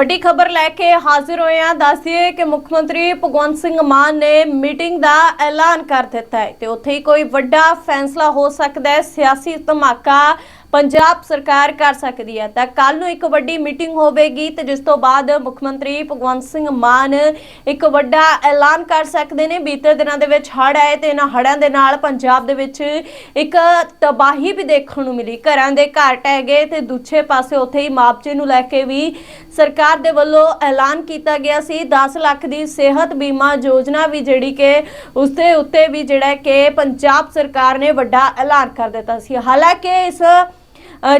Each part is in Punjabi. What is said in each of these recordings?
ਵੱਡੀ ਖਬਰ ਲੈ ਕੇ ਹਾਜ਼ਰ ਹੋਏ ਆ ਦੱਸਿਏ ਕਿ ਮੁੱਖ ਮੰਤਰੀ ਭਗਵੰਤ ਸਿੰਘ ਮਾਨ ਨੇ ਮੀਟਿੰਗ ਦਾ ਐਲਾਨ ਕਰ ਦਿੱਤਾ ਹੈ ਤੇ ਉੱਥੇ ਹੀ ਕੋਈ ਵੱਡਾ ਫੈਸਲਾ ਹੋ ਸਕਦਾ ਹੈ। ਸਿਆਸੀ ਧਮਾਕਾ ਪੰਜਾਬ ਸਰਕਾਰ ਕਰ ਸਕਦੀ ਹੈ। ਤਾਂ ਕੱਲ ਨੂੰ ਇੱਕ ਵੱਡੀ ਮੀਟਿੰਗ ਹੋਵੇਗੀ ਤੇ ਜਿਸ ਤੋਂ ਬਾਅਦ ਮੁੱਖ ਮੰਤਰੀ ਭਗਵੰਤ ਸਿੰਘ ਮਾਨ ਇੱਕ ਵੱਡਾ ਐਲਾਨ ਕਰ ਸਕਦੇ ਨੇ। ਬੀਤੇ ਦਿਨਾਂ ਦੇ ਵਿੱਚ ਹੜ੍ਹ ਆਏ ਤੇ ਇਹਨਾਂ ਹੜ੍ਹਾਂ ਦੇ ਨਾਲ ਪੰਜਾਬ ਦੇ ਵਿੱਚ ਇੱਕ ਤਬਾਹੀ ਵੀ ਦੇਖਣ ਨੂੰ ਮਿਲੀ। ਘਰਾਂ ਦੇ ਘਰ ਟਹਿ ਗਏ ਤੇ ਦੂਜੇ ਪਾਸੇ ਉੱਥੇ ਹੀ ਮੁਆਵਜ਼ੇ ਨੂੰ ਲੈ ਕੇ ਵੀ ਸਰਕਾਰ ਦੇ ਵੱਲੋਂ ਐਲਾਨ ਕੀਤਾ ਗਿਆ ਸੀ। 10 ਲੱਖ ਦੀ ਸਿਹਤ ਬੀਮਾ ਯੋਜਨਾ ਵੀ ਜਿਹੜੀ ਕਿ ਉਸ ਦੇ ਉੱਤੇ ਵੀ ਜਿਹੜਾ ਕਿ ਪੰਜਾਬ ਸਰਕਾਰ ਨੇ ਵੱਡਾ ਐਲਾਨ ਕਰ ਦਿੱਤਾ ਸੀ। ਹਾਲਾਂਕਿ ਇਸ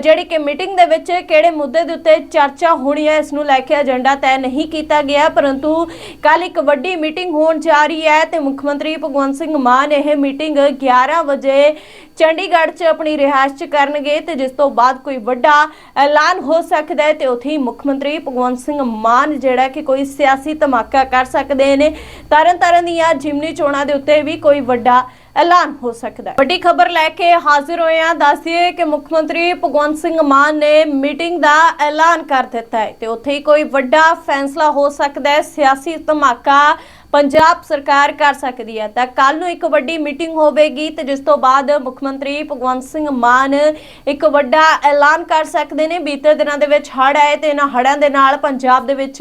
ਜਿਹੜੀ ਕਿ ਮੀਟਿੰਗ ਦੇ ਵਿੱਚ ਕਿਹੜੇ ਮੁੱਦੇ ਦੇ ਉੱਤੇ ਚਰਚਾ ਹੋਣੀ ਹੈ, ਇਸ ਨੂੰ ਲੈ ਕੇ ਏਜੰਡਾ ਤੈਅ ਨਹੀਂ ਕੀਤਾ ਗਿਆ, ਪਰੰਤੂ ਕੱਲ ਇੱਕ ਵੱਡੀ ਮੀਟਿੰਗ ਹੋਣ ਜਾ ਰਹੀ ਹੈ ਤੇ ਮੁੱਖ ਮੰਤਰੀ ਭਗਵੰਤ ਸਿੰਘ ਮਾਨ ਇਹ ਮੀਟਿੰਗ 11 ਵਜੇ ਚੰਡੀਗੜ੍ਹ 'ਚ ਆਪਣੀ ਰਿਹਾਇਸ਼ 'ਚ ਕਰਨਗੇ ਤੇ ਜਿਸ ਤੋਂ ਬਾਅਦ ਕੋਈ ਵੱਡਾ ਐਲਾਨ ਹੋ ਸਕਦਾ ਹੈ ਤੇ ਉੱਥੇ ਹੀ ਮੁੱਖ ਮੰਤਰੀ ਭਗਵੰਤ ਸਿੰਘ ਮਾਨ ਜਿਹੜਾ ਕਿ ਕੋਈ ਸਿਆਸੀ ਧਮਾਕਾ ਕਰ ਸਕਦੇ ਨੇ। ਤਰਨ ਤਾਰਨ ਦੀਆਂ ਜਿਮਨੀ ਚੋਣਾਂ ਦੇ ਉੱਤੇ ਵੀ ਕੋਈ ਵੱਡਾ ਐਲਾਨ ਹੋ ਸਕਦਾ ਹੈ। ਵੱਡੀ ਖਬਰ ਲੈ ਕੇ ਹਾਜ਼ਰ ਹੋਏ ਆ ਦੱਸਿਏ ਕਿ ਮੁੱਖ ਮੰਤਰੀ ਭਗਵੰਤ ਸਿੰਘ ਮਾਨ ਨੇ ਮੀਟਿੰਗ ਦਾ ਐਲਾਨ ਕਰ ਦਿੱਤਾ ਹੈ ਤੇ ਉੱਥੇ ਹੀ ਕੋਈ ਵੱਡਾ ਫੈਸਲਾ ਹੋ ਸਕਦਾ ਹੈ। ਸਿਆਸੀ ਧਮਾਕਾ ਪੰਜਾਬ ਸਰਕਾਰ ਕਰ ਸਕਦੀ ਹੈ। ਤਾਂ ਕੱਲ ਨੂੰ ਇੱਕ ਵੱਡੀ ਮੀਟਿੰਗ ਹੋਵੇਗੀ ਤੇ ਜਿਸ ਤੋਂ ਬਾਅਦ ਮੁੱਖ ਮੰਤਰੀ ਭਗਵੰਤ ਸਿੰਘ ਮਾਨ ਇੱਕ ਵੱਡਾ ਐਲਾਨ ਕਰ ਸਕਦੇ ਨੇ। ਬੀਤੇ ਦਿਨਾਂ ਦੇ ਵਿੱਚ ਹੜ੍ਹ ਆਏ ਤੇ ਇਹਨਾਂ ਹੜ੍ਹਾਂ ਦੇ ਨਾਲ ਪੰਜਾਬ ਦੇ ਵਿੱਚ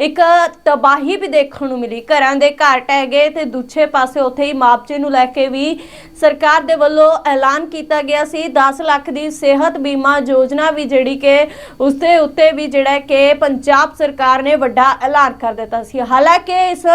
ਇੱਕ ਤਬਾਹੀ ਵੀ ਦੇਖਣ ਨੂੰ ਮਿਲੀ। ਘਰਾਂ ਦੇ ਘਰ ਟਹਿ ਗਏ ਤੇ ਦੂਜੇ ਪਾਸੇ ਉੱਥੇ ਹੀ ਮੁਆਵਜ਼ੇ ਨੂੰ ਲੈ ਕੇ ਵੀ ਸਰਕਾਰ ਦੇ ਵੱਲੋਂ ਐਲਾਨ ਕੀਤਾ ਗਿਆ ਸੀ। 10 ਲੱਖ ਦੀ ਸਿਹਤ ਬੀਮਾ ਯੋਜਨਾ ਵੀ ਜਿਹੜੀ ਕਿ ਉਸ ਦੇ ਉੱਤੇ ਵੀ ਜਿਹੜਾ ਕਿ ਪੰਜਾਬ ਸਰਕਾਰ ਨੇ ਵੱਡਾ ਐਲਾਨ ਕਰ ਦਿੱਤਾ ਸੀ। ਹਾਲਾਂਕਿ ਇਸ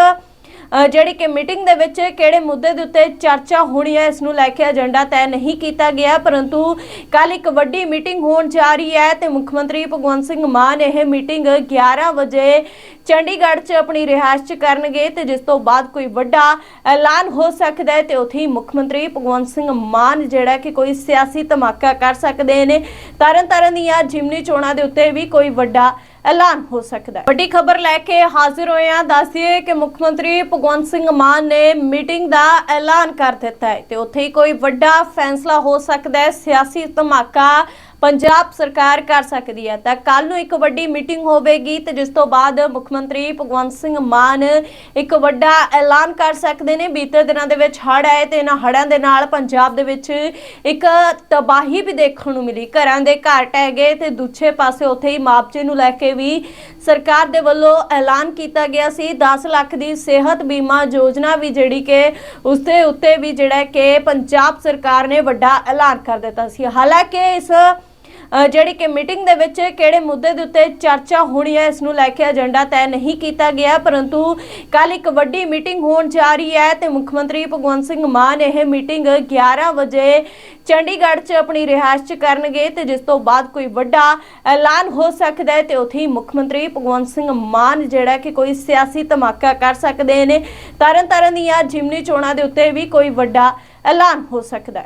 ਜਿਹੜੀ ਕਿ ਮੀਟਿੰਗ ਦੇ ਵਿੱਚ ਕਿਹੜੇ ਮੁੱਦੇ ਦੇ ਉੱਤੇ ਚਰਚਾ ਹੋਣੀ ਹੈ, ਇਸ ਨੂੰ ਲੈ ਕੇ ਏਜੰਡਾ ਤੈਅ ਨਹੀਂ ਕੀਤਾ ਗਿਆ, ਪਰੰਤੂ ਕੱਲ ਇੱਕ ਵੱਡੀ ਮੀਟਿੰਗ ਹੋਣ ਜਾ ਰਹੀ ਹੈ ਤੇ ਮੁੱਖ ਮੰਤਰੀ ਭਗਵੰਤ ਸਿੰਘ ਮਾਨ ਇਹ ਮੀਟਿੰਗ 11 ਵਜੇ ਚੰਡੀਗੜ੍ਹ 'ਚ ਆਪਣੀ ਰਿਹਾਇਸ਼ 'ਚ ਕਰਨਗੇ ਤੇ ਜਿਸ ਤੋਂ ਬਾਅਦ ਕੋਈ ਵੱਡਾ ਐਲਾਨ ਹੋ ਸਕਦਾ ਹੈ ਤੇ ਉੱਥੇ ਹੀ ਮੁੱਖ ਮੰਤਰੀ ਭਗਵੰਤ ਸਿੰਘ ਮਾਨ ਜਿਹੜਾ ਕਿ ਕੋਈ ਸਿਆਸੀ ਧਮਾਕਾ ਕਰ ਸਕਦੇ ਨੇ। ਤਰਨ ਤਾਰਨ ਦੀਆਂ ਜਿਮਨੀ ਚੋਣਾਂ ਦੇ ਉੱਤੇ ਵੀ ਕੋਈ ਵੱਡਾ ਐਲਾਨ ਹੋ ਸਕਦਾ ਹੈ। ਵੱਡੀ ਖਬਰ ਲੈ ਕੇ ਹਾਜ਼ਰ ਹੋਏ ਆ ਦੱਸਿਏ ਕਿ ਮੁੱਖ ਮੰਤਰੀ ਭਗਵੰਤ ਸਿੰਘ ਮਾਨ ਨੇ ਮੀਟਿੰਗ ਦਾ ਐਲਾਨ ਕਰ ਦਿੱਤਾ ਹੈ ਤੇ ਉੱਥੇ ਹੀ ਕੋਈ ਵੱਡਾ ਫੈਸਲਾ ਹੋ ਸਕਦਾ ਹੈ। ਸਿਆਸੀ ਧਮਾਕਾ ਪੰਜਾਬ ਸਰਕਾਰ ਕਰ ਸਕਦੀ ਹੈ। ਤਾਂ ਕੱਲ ਨੂੰ ਇੱਕ ਵੱਡੀ ਮੀਟਿੰਗ ਹੋਵੇਗੀ ਤੇ ਜਿਸ ਤੋਂ ਬਾਅਦ ਮੁੱਖ ਮੰਤਰੀ ਭਗਵੰਤ ਸਿੰਘ ਮਾਨ ਇੱਕ ਵੱਡਾ ਐਲਾਨ ਕਰ ਸਕਦੇ ਨੇ। ਬੀਤੇ ਦਿਨਾਂ ਦੇ ਵਿੱਚ ਹੜ੍ਹ ਆਏ ਤੇ ਇਹਨਾਂ ਹੜ੍ਹਾਂ ਦੇ ਨਾਲ ਪੰਜਾਬ ਦੇ ਵਿੱਚ ਇੱਕ ਤਬਾਹੀ ਵੀ ਦੇਖਣ ਨੂੰ ਮਿਲੀ। ਘਰਾਂ ਦੇ ਘਰ ਟਹਿ ਗਏ ਤੇ ਦੂਜੇ ਪਾਸੇ ਉੱਥੇ ਹੀ ਮੁਆਵਜ਼ੇ ਨੂੰ ਲੈ ਕੇ ਵੀ ਸਰਕਾਰ ਦੇ ਵੱਲੋਂ ਐਲਾਨ ਕੀਤਾ ਗਿਆ ਸੀ। 10 ਲੱਖ ਦੀ ਸਿਹਤ ਬੀਮਾ ਯੋਜਨਾ ਵੀ ਜਿਹੜੀ ਕਿ ਉਸ ਦੇ ਉੱਤੇ ਵੀ ਜਿਹੜਾ ਕਿ ਪੰਜਾਬ ਸਰਕਾਰ ਨੇ ਵੱਡਾ ਐਲਾਨ ਕਰ ਦਿੱਤਾ ਸੀ। ਹਾਲਾਂਕਿ ਇਸ ਜਿਹੜੀ ਕਿ ਮੀਟਿੰਗ ਦੇ ਵਿੱਚ ਕਿਹੜੇ ਮੁੱਦੇ ਦੇ ਉੱਤੇ ਚਰਚਾ ਹੋਣੀ ਹੈ, ਇਸ ਨੂੰ ਲੈ ਕੇ ਏਜੰਡਾ ਤੈਅ ਨਹੀਂ ਕੀਤਾ ਗਿਆ, ਪਰੰਤੂ ਕੱਲ ਇੱਕ ਵੱਡੀ ਮੀਟਿੰਗ ਹੋਣ ਜਾ ਰਹੀ ਹੈ ਤੇ ਮੁੱਖ ਮੰਤਰੀ ਭਗਵੰਤ ਸਿੰਘ ਮਾਨ ਇਹ ਮੀਟਿੰਗ 11 ਵਜੇ ਚੰਡੀਗੜ੍ਹ 'ਚ ਆਪਣੀ ਰਿਹਾਇਸ਼ 'ਚ ਕਰਨਗੇ ਤੇ ਜਿਸ ਤੋਂ ਬਾਅਦ ਕੋਈ ਵੱਡਾ ਐਲਾਨ ਹੋ ਸਕਦਾ ਹੈ ਤੇ ਉੱਥੇ ਹੀ ਮੁੱਖ ਮੰਤਰੀ ਭਗਵੰਤ ਸਿੰਘ ਮਾਨ ਜਿਹੜਾ ਕਿ ਕੋਈ ਸਿਆਸੀ ਧਮਾਕਾ ਕਰ ਸਕਦੇ ਨੇ। ਤਰਨ ਤਾਰਨ ਦੀਆਂ ਜਿਮਨੀ ਚੋਣਾਂ ਦੇ ਉੱਤੇ ਵੀ ਕੋਈ ਵੱਡਾ ਐਲਾਨ ਹੋ ਸਕਦਾ ਹੈ।